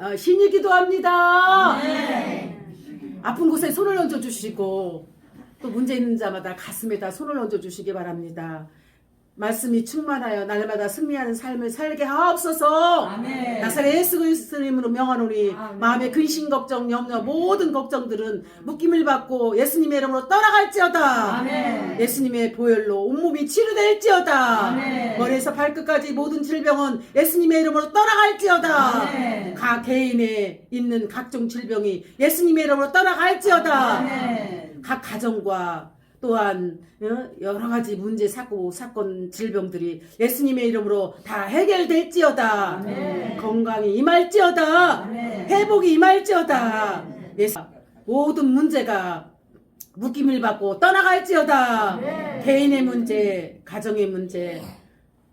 어, 신이 기도합니다. 아픈 곳에 손을 얹어 주시고 또 문제 있는 자마다 가슴에다 손을 얹어 주시기 바랍니다. 말씀이 충만하여 날마다 승리하는 삶을 살게 하옵소서. 아멘. 나사렛 예수 그리스도 이름으로 명하노니 아멘. 마음의 근심 걱정 염려 모든 걱정들은 묶임을 받고 예수님의 이름으로 떠나갈지어다. 아멘. 예수님의 보혈로 온몸이 치료될지어다. 아멘. 머리에서 발끝까지 모든 질병은 예수님의 이름으로 떠나갈지어다. 아멘. 각 개인에 있는 각종 질병이 예수님의 이름으로 떠나갈지어다. 아멘. 각 가정과 또한 어, 여러 가지 문제 사고 사건 질병들이 예수님의 이름으로 다 해결될지어다. 아멘. 건강이 임할지어다. 아멘. 회복이 임할지어다. 예수 모든 문제가 묶임을 받고 떠나갈지어다. 아멘. 개인의 문제, 가정의 문제,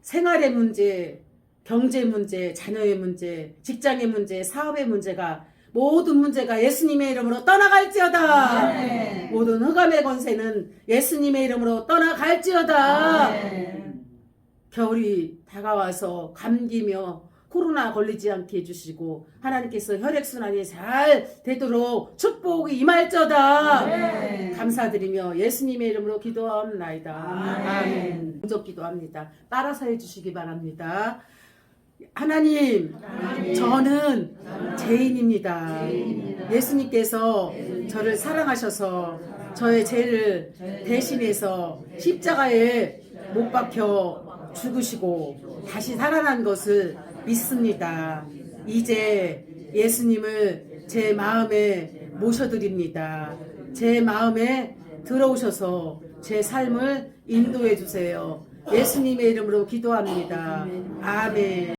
생활의 문제, 경제 문제, 자녀의 문제, 직장의 문제, 사업의 문제가 모든 문제가 예수님의 이름으로 떠나갈지어다. 아멘. 모든 흑암의 권세는 예수님의 이름으로 떠나갈지어다. 아멘. 겨울이 다가와서 감기며 코로나 걸리지 않게 해주시고 하나님께서 혈액순환이 잘 되도록 축복이. 아멘. 감사드리며 예수님의 이름으로 기도합나이다. 아멘. 먼저 기도합니다. 따라서 해주시기 바랍니다. 하나님, 저는 죄인입니다. 예수님께서 저를 사랑하셔서 저의 죄를 대신해서 십자가에 못 박혀 죽으시고 다시 살아난 것을 믿습니다. 이제 예수님을 제 마음에 모셔드립니다. 제 마음에 들어오셔서 제 삶을 인도해 주세요. 예수님의 이름으로 기도합니다. 아멘.